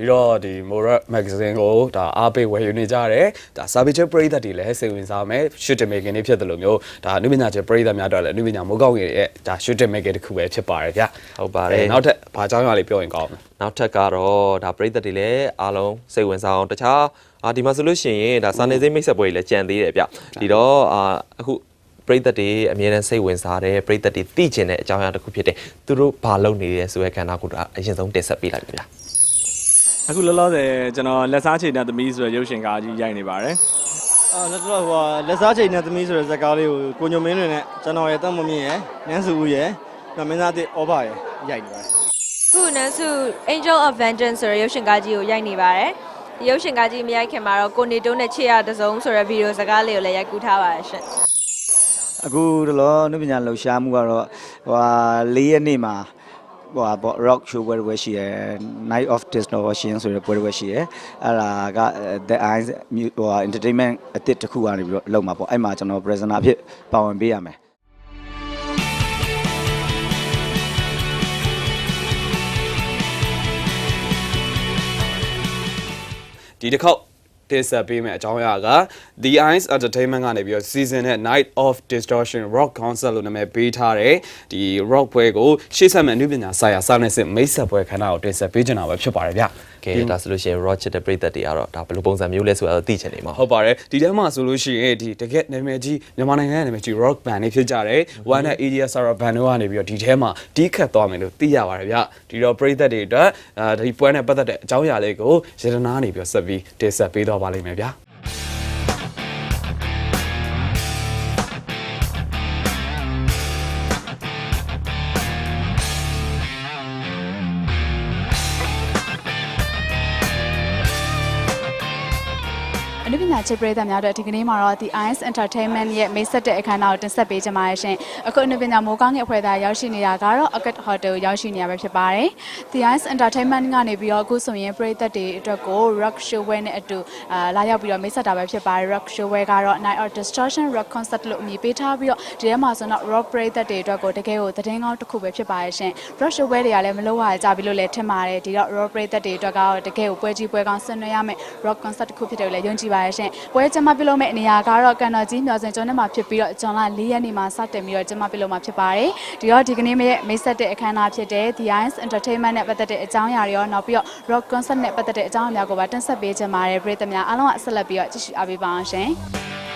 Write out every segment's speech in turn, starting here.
ပြီးတော့ဒီ Morat Magazine ကိုဒါအားပေးဝယ်ယူနေကြတယ်ဒါ Savage ပရိသတ်တွေလည်းစိတ်ဝင်စားမယ် shooting making တွေဖြစ်တယ်လို့မျိုးဒါအနုပညာရှင်ပရိသတ်များတော့လည်းအနုပညာမိုးကောင်းကြီးရဲ့ဒါ shooting making တစ်ခုပဲဖြစ်ပါတယ်ဗျာဟုတ်ပါတယ်နောက်ထပ်ဘာကြောင်းရလေးပြောရင်ကောင်းမလဲနောက်ထပ်ကတော့ဒါပရိသတ်တွေလည်းအားလုံးစိတ်ဝင်စားအောင်တခြားအာဒီမှာဆိုလို့ရှိရင်ဒါစာနေစိမ့်မိတ်ဆက်ပွဲတွေလည်းကြံသေးတယ်ဗျဒီတော့အာအခုပရိသတ်တွေအမြဲတမ်းစိတ်ဝင်စားတယ်ပရိသတ်တွေသိကျင်တဲ့အကြောင်းအရာတစ်ခုဖြစ်တယ်သူတို့ဘာလုပ်နေလဲဆိုတဲ့ခန္ဓာကိုယ်ကအရင်ဆုံးတင်ဆက်ပေးလိုက်ပြီဗျာ အခုလောလောဆယ်ကျွန်တော်လက်စားချိန်တဲ့သမီးဆိုတဲ့ရုပ်ရှင်ကားကြီးရိုက်နေပါတယ်အာလက်တော့ဟိုလက်စားချိန်နဲ့သမီးဆိုတဲ့ဇာတ်ကားလေးကိုကိုညိုမင်းတွေနဲ့ကျွန်တော်ရဲ့တတ်မမြင့်ရယ်နန်းစုဦးရယ်နောက်မင်းသားတစ်ဩဘာရယ်ရိုက်နေပါတယ်ခုနန်းစု Angel of Vengeance ဆိုတဲ့ရုပ်ရှင်ကားကြီးကိုရိုက်နေပါတယ်ဒီရုပ်ရှင်ကားကြီးမရိုက်ခင်မှာတော့ကိုနေတိုးနဲ့ချစ်ရတစုံဆိုတဲ့ဗီဒီယိုစကားလေးကိုလည်းရိုက်ကူးထားပါတယ်ရှင်အခုတလောနုပညာလှူရှားမှုကတော့ဟိုဟာ၄ရက်နေ့မှာ ဟိုဟာပေါ့ rock show ပွဲတစ်ပွဲရှိရယ် night of distortion ဆိုတဲ့ပွဲတစ်ပွဲရှိရယ်အဲ့ဒါက the eyes ဟိုဟာ entertainment အသစ်တစ်ခုကနေပြီးတော့လုပ်မှာပေါ့အဲ့မှာကျွန်တော် presenter အဖြစ်ပါဝင်ပေးရမယ်ဒီတစ်ခေါက် တင်ဆက်ပေးမယ့်အကြောင်းအရာက The Eyes Entertainment ကနေပြီးတော့ season နဲ့ Night of Distortion Rock Concert လို့နာမည်ပေးထားတယ်ဒီ rock ပွဲကိုရှေ့ဆက်မယ့်အနုပညာဆိုင်ရာစာနယ်စစ်မိတ်ဆက်ပွဲခန်းနာကိုတင်ဆက်ပေးကြတာပဲဖြစ်ပါတယ်ဗျကဲဒါဆိုလို့ရှိရင် Roger တဲ့ပရိသတ်တွေကတော့ဒါဘယ်လိုပုံစံမျိုးလဲဆိုတာတော့သိချင်နေမှာဟုတ်ပါတယ်ဒီထဲမှာဆိုလို့ရှိရင်ဒီတကက်နာမည်ကြီးမြန်မာနိုင်ငံရဲ့နာမည်ကြီး rock band တွေဖြစ်ကြတယ် One and Area Sarah band တို့ကနေပြီးတော့ဒီထဲမှာတီးခတ်သွားမယ်လို့သိရပါတယ်ဗျဒီတော့ပရိသတ်တွေအတွက်အာဒီပွဲနဲ့ပတ်သက်တဲ့အကြောင်းအရာလေးကိုရတနာနေပြီးတော့ဆက်ပြီးတင်ဆက်ပေးတော့ပါလိမ့်မယ်ဗျာ အနုပညာချစ်ပရိသတ်များတို့ဒီကနေ့မှာတော့ The Eyes Entertainment ရဲ့မိတ်ဆက်တဲ့အခမ်းအနားကိုတင်ဆက်ပေးကြပါရရှင်။အခုအနုပညာမိုးကောင်းငယ်အဖွဲ့သားရောက်ရှိနေတာကတော့ Akat Hotel ကိုရောက်ရှိနေရပဲဖြစ်ပါတယ်။ The Eyes Entertainment ကနေပြီးတော့အခုဆိုရင်ပရိသတ်တွေအတွက်ကို Rock Show ဝဲနဲ့အတူအာလာရောက်ပြီးတော့မိတ်ဆက်တာပဲဖြစ်ပါတယ်။ Rock Show ဝဲကတော့ Night of Distortion Rock Concert လို့အမည်ပေးထားပြီးတော့ဒီထဲမှာဆိုတော့ Rock ပရိသတ်တွေအတွက်ကိုတကယ်ကိုသတင်းကောင်းတစ်ခုပဲဖြစ်ပါရဲ့ရှင်။ Rock Show ဝဲတွေကလည်းမလို့ရကြပြီလို့လည်းထင်ပါတယ်။ဒီတော့ Rock ပရိသတ်တွေအတွက်ကတော့တကယ်ကိုပွဲကြီးပွဲကောင်းဆင်နွှဲရမယ် Rock Concert တစ်ခုဖြစ်တယ်လို့လည်းယုံကြည်ပါရဲ့ရှင်။ပွဲကျင်းပပြုလုပ်မယ့်နေရာကတော့ကန်တော်ကြီးမျော်စင်ကျွန်းထဲမှာဖြစ်ပြီးတော့ဂျွန်လ၄ရက်နေ့မှာစတင်ပြီးတော့ကျင်းပပြုလုပ်မှာဖြစ်ပါတယ်။ဒီတော့ဒီကနေ့ရဲ့မိတ်ဆက်တဲ့အခမ်းအနားဖြစ်တဲ့ The Eyes Entertainment နဲ့ပတ်သက်တဲ့အကြောင်းအရာတွေရောနောက်ပြီးတော့ Rock Concert နဲ့ပတ်သက်တဲ့အကြောင်းအရာကိုပါတင်ဆက်ပေးချင်ပါတယ်ပြည်သူများအားလုံးကဆက်လက်ပြီးတော့ကြည့်ရှုအားပေးပါအောင်ရှင်။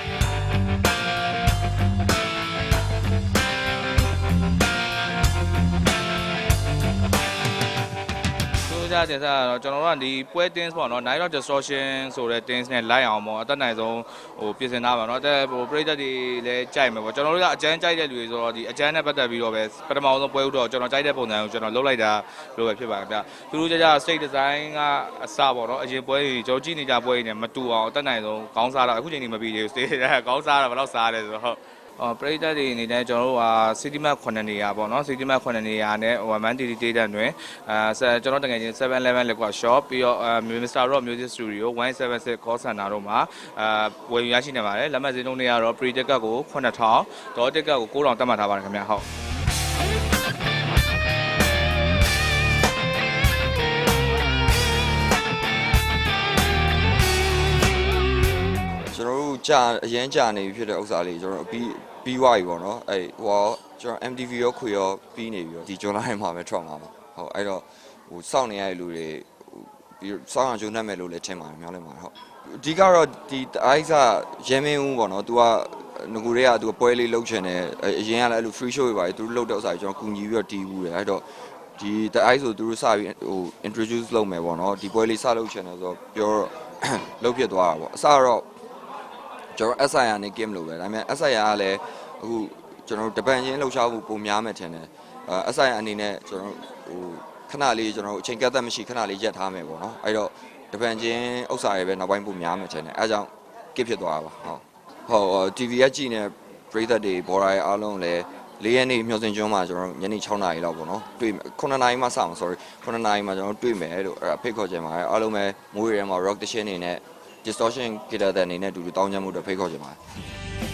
ဆိုကြတင်စားတော့ကျွန်တော်တို့ကဒီပွဲ dance ပေါ့နော် Night of Distortion ဆိုတဲ့ dance နဲ့လိုက်အောင်ပေါ့အသက်နိုင်ဆုံးဟိုပြင်ဆင်ထားပါတော့တဲ့ဟိုပရိသတ်တွေလည်းကြိုက်မယ်ပေါ့ကျွန်တော်တို့ကအကျန်းကြိုက်တဲ့လူတွေဆိုတော့ဒီအကျန်းနဲ့ပတ်သက်ပြီးတော့ပဲပထမဆုံးပွဲဥတော့ကျွန်တော်ကြိုက်တဲ့ပုံစံကိုကျွန်တော်လုပ်လိုက်တာလို့ပဲဖြစ်ပါတယ်ဗျသူတို့ကြကြ state design ကအစပေါ့နော်အရင်ပွဲတွေကျွန်တော်ကြည့်နေကြပွဲတွေနဲ့မတူအောင်အသက်နိုင်ဆုံးခေါင်းစားတာအခုချိန်ကြီးမပြီးသေးဘူး state design ခေါင်းစားတာဘယ်တော့စားတယ်ဆိုတော့ အော်ပရိသတ်တွေအနေနဲ့ကျွန်တော်တို့ဟာ City Map 9နေရာပေါ့နော် City Map 9နေရာနဲ့ဟို Man TD Data တွင်အဲဆက်ကျွန်တော်တကယ်ချင်း711 Liquor Shop ပြီးတော့အဲ Mr. Rock Music Studio 176 Call Center တို့မှာအဲဝယ်ယူရရှိနေပါတယ်လက်မှတ်စင်းလုံးတွေကတော့ Pre Ticket ကို9000ဒေါ် Ticket ကို9000တတ်မှတ်ထားပါတယ်ခင်ဗျာဟုတ် ကျွန်တော်တို့ကြာအရန်ကြာနေပြီဖြစ်တဲ့ဥစ္စာလေးကျွန်တော်တို့ပြီးပြီးွားပြီပေါ့နော်အဲ့ဟိုကျွန်တော် MTV ရောခွေရောပြီးနေပြီတော့ဒီဂျွန်လိုင်းမှာပဲထွက်မှာပါဟုတ်အဲ့တော့ဟိုစောင့်နေရတဲ့လူတွေဟိုပြီးစောင့်အောင်ဂျုံနှက်မဲ့လို့လည်းထင်ပါတယ်မျှော်လင့်ပါတယ်ဟုတ်အဓိကတော့ဒီအိုက်စာရဲမင်းဦးပေါ့နော် तू ကငကူတွေက तू ပွဲလေးလှုပ်ချင်တယ်အရင်ကလည်းအဲ့လို free show တွေပါတယ်သူတို့လှုပ်တဲ့ဥစ္စာတွေကျွန်တော်ကူညီပြီးတော့တီးဘူးတယ်အဲ့တော့ဒီတအိုက်ဆိုသူတို့စပြီးဟို introduce လုပ်မယ်ပေါ့နော်ဒီပွဲလေးစလုပ်ချင်တယ်ဆိုတော့ပြောတော့လှုပ်ဖြစ်သွားတာပေါ့အစတော့ ကျွန်တော် SIR နဲ့ game လို့ပဲဒါပေမဲ့ SIR ကလည်းအခုကျွန်တော်တို့တပန်ချင်းလှုပ်ရှားမှုပုံများမယ်ထင်တယ်အဲ SIR အနေနဲ့ကျွန်တော်ဟိုခဏလေးကျွန်တော်တို့အချိန်ကန့်သက်မရှိခဏလေးရက်ထားမယ်ပေါ့နော်အဲ့တော့တပန်ချင်းဥစ္စာတွေပဲနောက်ပိုင်းပုံများမယ်ထင်တယ်အဲဒါကြောင့် skip ဖြစ်သွားတာပါဟုတ်ဟုတ် TV ကကြည့်နေပရိသတ်တွေဘော်ရာအားလုံးလည်းလေးရက်နေ့မျှော်စင်ကျွန်းမှာကျွန်တော်ညနေ6နာရီလောက်ပေါ့နော်တွေ့မယ်9နာရီမှစအောင် sorry 9နာရီမှကျွန်တော်တွေ့မယ်လို့အဲ့ဒါဖိတ်ခေါ်ချင်ပါတယ်အားလုံးပဲမိုးရဲမှာ rock station အနေနဲ့ distortion guitar တဲ့အနေနဲ့အတူတူတောင်းချမ်းမှုအတွက်ဖိတ်ခေါ်ချင်ပါတယ်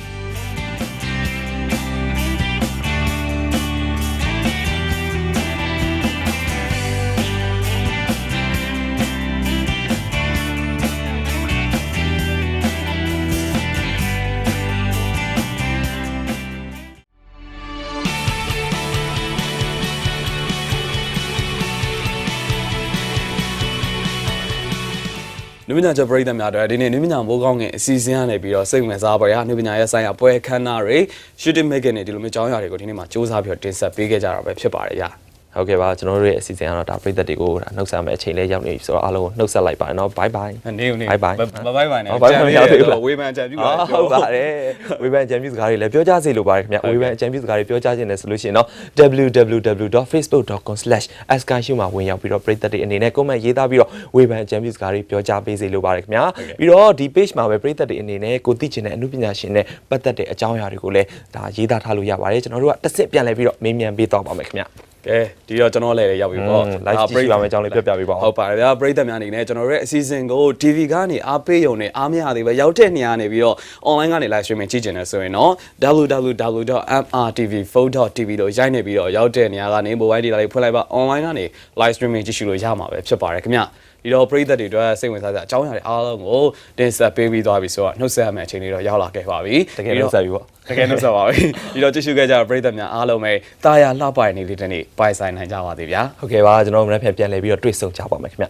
နုပညာချက်ပရိသတ်များတို့ဒီနေ့နုပညာမိုးကောင်းငင်အစီအစဉ်ကနေပြီးတော့စိတ်ဝင်စားပါရနုပညာရဲ့ဆိုင်ရာပွဲခန်းနာတွေ shooting making တွေဒီလိုမျိုးကြောင်းရာတွေကိုဒီနေ့မှာစူးစမ်းပြီးတော့တင်ဆက်ပေးခဲ့ကြတာပဲဖြစ်ပါတယ်ဗျာ ဟုတ်ကဲ့ပါကျွန်တော်တို့ရဲ့အစီအစဉ်ကတော့ဒါပြည်သက်တွေကိုဒါနှုတ်ဆက်မယ်အချိန်လေးရောက်နေပြီဆိုတော့အားလုံးကိုနှုတ်ဆက်လိုက်ပါနော် bye bye နေဦးနေ Bye bye မဘိုင်ဘိုင်နဲ့ဟော bye bye မရသေးဘူးလားဝေးမှန်ကြံပြုပါအာဟုတ်ပါတယ်ဝေဖန်အကြံပြုစကားတွေလည်းပြောကြစေလိုပါတယ်ခင်ဗျဝေဖန်အကြံပြုစကားတွေပြောကြခြင်းနဲ့ဆိုလို့ရှိရင်တော့ www.facebook.com/askanshou မှာဝင်ရောက်ပြီးတော့ပရိသတ်တွေအနေနဲ့ comment ရေးသားပြီးတော့ဝေဖန်အကြံပြုစကားတွေပြောကြပေးစေလိုပါတယ်ခင်ဗျပြီးတော့ဒီ page မှာပဲပရိသတ်တွေအနေနဲ့ကိုသိချင်တဲ့အမှုပညာရှင်နဲ့ပတ်သက်တဲ့အကြောင်းအရာတွေကိုလည်းဒါရေးသားထားလို့ရပါတယ်ကျွန်တော်တို့ကတစ်စစ်ပြန်လဲပြီးတော့မေးမြန်းပေးသွားပါမယ်ခင်ဗျ ကဲဒီတော့ကျွန်တော်လည်းရောက်ပြီပေါ့อืม live ကြည့်ရမယ်အကြောင်းလေးပြောပြပေးပါဦးဟုတ်ပါတယ်ဗျာပရိသတ်များအနေနဲ့ကျွန်တော်တို့ရဲ့အစီအစဉ်ကို TV ကနေအားပေးရုံနဲ့အားမရသေးပဲရောက်တဲ့နေရာနေပြီးတော့ online ကနေ live streaming ကြည့်ကျင်တယ်ဆိုရင်တော့ www.mrtv4.tv လို့ရိုက်နေပြီးတော့ရောက်တဲ့နေရာကနေ mobile data လေးဖွင့်လိုက်ပါ online ကနေ live streaming ကြည့်ရှုလို့ရမှာပဲဖြစ်ပါတယ်ခင်ဗျ ဒီတော့ပရိသတ်တွေအတွက်စိတ်ဝင်စားစရာအကြောင်းအရာတွေအားလုံးကိုတင်ဆက်ပေးပြီးသွားပြီဆိုတော့နှုတ်ဆက်ရမယ့်အချိန်လေးတော့ရောက်လာခဲ့ပါပြီတကယ်နှုတ်ဆက်ပြီပေါ့တကယ်နှုတ်ဆက်ပါပြီဒီတော့ကြည့်ရှုခဲ့ကြတဲ့ပရိသတ်များအားလုံးပဲတာယာလှပရနေလေးတဲ့နေ့ပိုင်ဆိုင်နိုင်ကြပါသေးဗျာဟုတ်ကဲ့ပါကျွန်တော်တို့မနေ့ပြန်ပြန်လဲပြီးတော့တွေ့ဆုံကြပါမယ်ခင်ဗျ